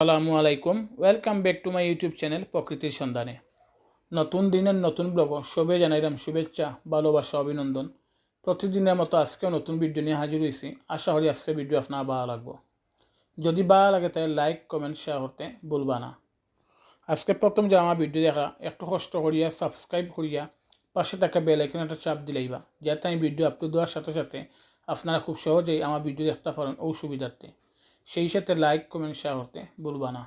আসসালামু আলাইকুম। Welcome back to my YouTube channel প্রকৃতির সন্ধানে। নতুন দিনের নতুন ব্লগ, সবে জানাইলাম শুভেচ্ছা, ভালোবাসা, অভিনন্দন। প্রতিদিনের মতো আজকেও নতুন ভিডিও নিয়ে হাজির হয়েছি আশা করি আজকের ভিডিও আপনার ভালো লাগবো। যদি ভালো লাগে তাহলে লাইক কমেন্ট শেয়ার করতে ভুলবা না। আজকে প্রথম যে আমার ভিডিও দেখা, একটু কষ্ট করিয়া সাবস্ক্রাইব করিয়া, পাশে থাকা বেল একটা চাপ দিলেইবা যাতে আমি ভিডিও আপলোড দেওয়ার সাথে সাথে আপনারা খুব সহজেই আমার ভিডিও দেখতে পারেন ও সুবিধার্থে। সেই সাথে লাইক কমেন্ট শেয়ার করতে ভুলবা না।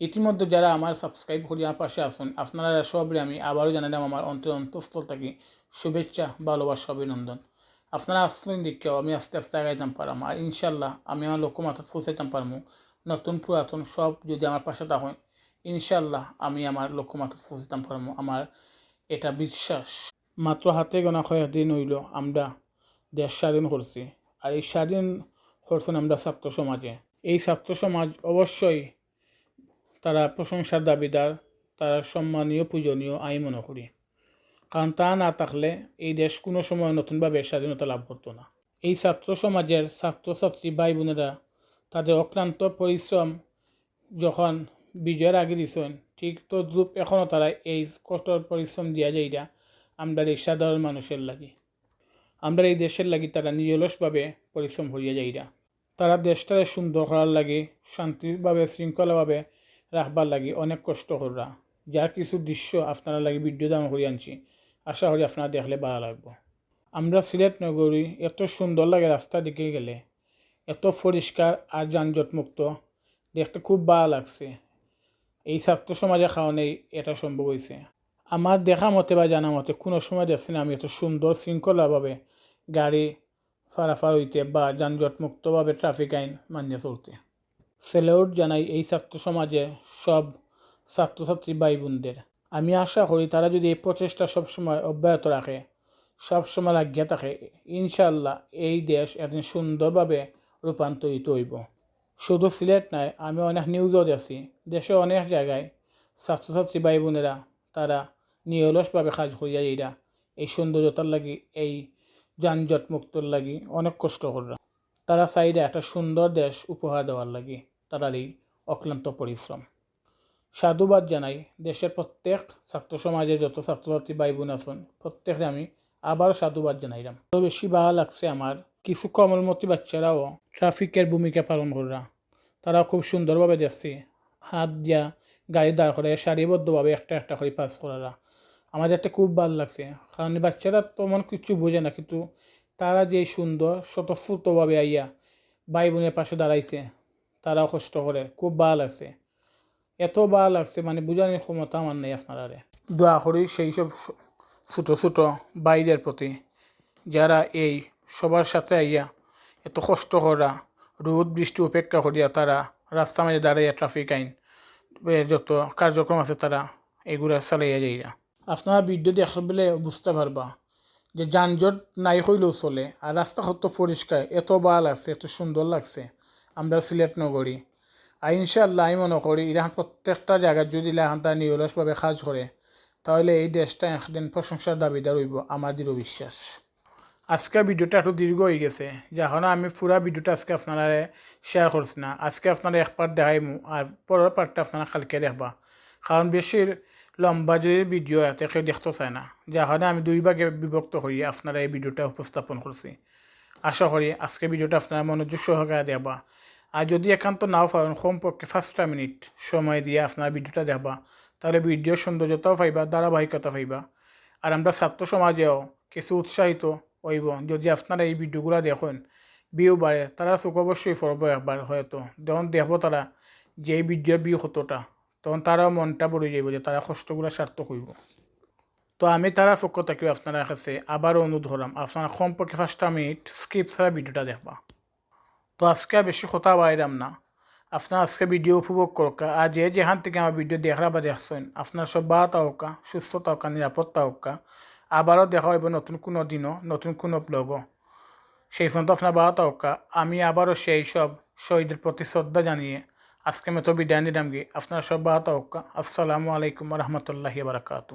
ইতিমধ্যে যারা আমার সাবস্ক্রাইব করি আমার পাশে আসুন আপনারা সবরে আমি আবারও জানালাম আমার অন্তর অন্তঃস্থল থাকি শুভেচ্ছা, ভালোবাসা, অভিনন্দন। আপনারা আসলেন দেখেও আমি আস্তে আস্তে আগাইতাম পারাম আর ইনশাল্লাহ আমি আমার লক্ষ্যমাত্রা পৌঁছাইতাম পারব। নতুন পুরাতন সব যদি আমার পাশে থাকেন ইনশাল্লাহ আমি আমার লক্ষ্যমাত্রা পৌঁছাইতাম পারব। আমার এটা বিশ্বাস। মাত্র হাতে গোনা কয়েকদিন হইল আমরা দেশ স্বাধীন করছি। আর এই স্বাধীন করছেন আমরা ছাত্র সমাজে। এই ছাত্র সমাজ অবশ্যই তারা প্রশংসার দাবিদার, তারা সম্মানীয়, পূজনীয়, আমি মনে করি। কারণ তা না থাকলে এই দেশ কোনো সময় নতুনভাবে স্বাধীনতা লাভ করতো না। এই ছাত্র সমাজের ছাত্রছাত্রী ভাই বোনেরা তাদের অক্লান্ত পরিশ্রম যখন বিজয়ের আগে দিছেন ঠিক তো দ্রুপ এখনও তারা এই কঠোর পরিশ্রম দিয়া যাইরা আমরা এই সাধারণ মানুষের লাগি। আমরা এই দেশের লাগি তারা নিরলসভাবে পরিশ্রম করিয়া যাইরা তারা দেশটারে সুন্দর করার লাগে শান্তিভাবে শৃঙ্খলাভাবে রাখবার লাগে অনেক কষ্ট করা যার কিছু দৃশ্য আপনারা লাগে ভিডিও দাম করে আনছি। আশা করি আপনারা দেখলে ভালো লাগবো। আমরা সিলেট নগরী এত সুন্দর লাগে রাস্তা দিকে গেলে। এত পরিষ্কার আর যানজটমুক্ত। দেখতে খুব ভালো লাগছে। এই ছাত্র সমাজের কারণেই এটা সম্ভব হয়েছে আমার দেখা মতে বা জানা মতে কোনো সময় দেখছি না আমি এত সুন্দর শৃঙ্খলাভাবে গাড়ি ফারাফার হইতে বা যানজটমুক্তভাবে ট্রাফিক আইন মানিয়ে চলতে। সেলেউট জানাই এই ছাত্র সমাজে সব ছাত্রছাত্রী ভাই বোনদের আমি আশা করি তারা যদি এই প্রচেষ্টা সবসময় অব্যাহত রাখে, সবসময় লাগিয়ে থাকে ইনশাল্লাহ এই দেশ একদিন সুন্দরভাবে রূপান্তরিত হইব। শুধু সিলেট নয়, আমি অনেক নিউজও দেখছি, দেশে অনেক জায়গায় ছাত্রছাত্রী ভাই বোনেরা তারা নিরলসভাবে কাজ করিয়া এরা এই সৌন্দর্যতার লাগি এই যানজট মুক্তর লাগি অনেক কষ্ট কররা তারা চাইলে একটা সুন্দর দেশ উপহার দেওয়ার লাগি তারার এই অক্লান্ত পরিশ্রম। সাধুবাদ জানাই, দেশের প্রত্যেক ছাত্র সমাজের যত ছাত্রছাত্রী ভাই বোন আছেন, প্রত্যেককে আমি আবার সাধুবাদ জানাইলাম। আরও বেশি ভালো লাগছে আমার কিছু কমলমতি বাচ্চারাও ট্রাফিকের ভূমিকা পালন করা তারা খুব সুন্দরভাবে দেখছে, হাত দিয়া গাড়ি দাঁড় করে সারিবদ্ধভাবে একটা একটা করে পাস করারা। আমার একটা খুব ভালো লাগছে। কারণ বাচ্চারা তো তেমন কিছু বোঝে না, কিন্তু তারা যে সুন্দর, স্বতঃস্ফূর্তভাবে আইয়া ভাই বোনের পাশে দাঁড়াইছে, তারাও কষ্ট করে। খুব ভালো লাগছে। এত ভালো লাগছে মানে বোঝানোর ক্ষমতা আমার নেই আপনারা দোয়া করি সেই সব ছোটো ছোটো ভাইদের প্রতি, যারা এই সবার সাথে আইয়া এত কষ্ট করা রোদ, বৃষ্টি উপেক্ষা করিয়া তারা রাস্তা মাঝে দাঁড়াইয়া ট্রাফিক আইন যত কার্যক্রম আছে তারা এগুলা চালাইয়া যাইরা। আপনারা ভিডিও দেখলে বুঝতে পারবা যে যানজট নাই হইলেও চলে আর রাস্তা কত পরিষ্কার, এত ভালো লাগছে এত সুন্দর লাগছে আমরা সিলেট নগরী। আর ইনশাল্লাহ আমি মনে করি এরকম প্রত্যেকটা জায়গায় যদি তারা নিরলসভাবে কাজ করে, তাহলে এই দেশটা একদিন প্রশংসার দাবিদার হইব, আমার দৃঢ় বিশ্বাস। আজকে ভিডিওটা একটু দীর্ঘ হয়ে গেছে, যখন আমি পুরা ভিডিওটা আজকে আপনারা শেয়ার করছি না, আজকে আপনারা এক পার্ট দেখাইমু আর পরের পার্টটা আপনারা কালকে দেখবা। কারণ বেশি লম্বা যদি ভিডিও এতে কেউ দেখতে চায় না। যখন আমি দুই ভাগে বিভক্ত করি আপনারা এই ভিডিওটা উপস্থাপন করছি আশা করি আজকে ভিডিওটা আপনারা মনোযোগ সহকারে দেখবা। আর যদি একান্ত নাও পারেন কমপক্ষে পাঁচটা মিনিট সময় দিয়ে আপনারা ভিডিওটা দেখবা, তাহলে ভিডিও সৌন্দর্যতাও পাইবা ধারাবাহিকতা পাইবা। আর আমরা ছাত্র সমাজেও কিছু উৎসাহিত হইব। যদি আপনারা এই ভিডিওগুলো দেখেন বিয়েও বাড়ে তারা চোখ অবশ্যই পড়ব একবার হয়তো। যখন দেখব তারা যে এই ভিডিওর বিয়ে কতটা। তখন তারাও মনটা পড়ে যাইব যে তারা কষ্টগুলো সার্থক হইব তো আমি তারা পক্ষ থেকেও আপনার কাছে আবারও অনুরোধ করলাম আপনারা কমপক্ষে পাঁচটা মিনিট স্কিপ ছাড়া ভিডিওটা দেখবা। তো আজকে বেশি কথা বাইরাম না। আপনার আজকে ভিডিও উপভোগ করুক আর যে যেখান থেকে আমার ভিডিও দেখরা বা দেখছেন আপনার সব বা তাওকা সুস্থ তাওকা নিরাপদ তাওকা আবারও দেখা হইব নতুন কোনো দিনও নতুন কোনো ব্লগও সেই পর্যন্ত আপনার বা তাওকা আমি আবারও সেই সব শহীদের প্রতি শ্রদ্ধা জানিয়ে আজকে মতো বিদায় নিলাম গিয়ে আপনার সব বা তাওকা আসসালামু আলাইকুম রহমতুল্লাহি বারকাতু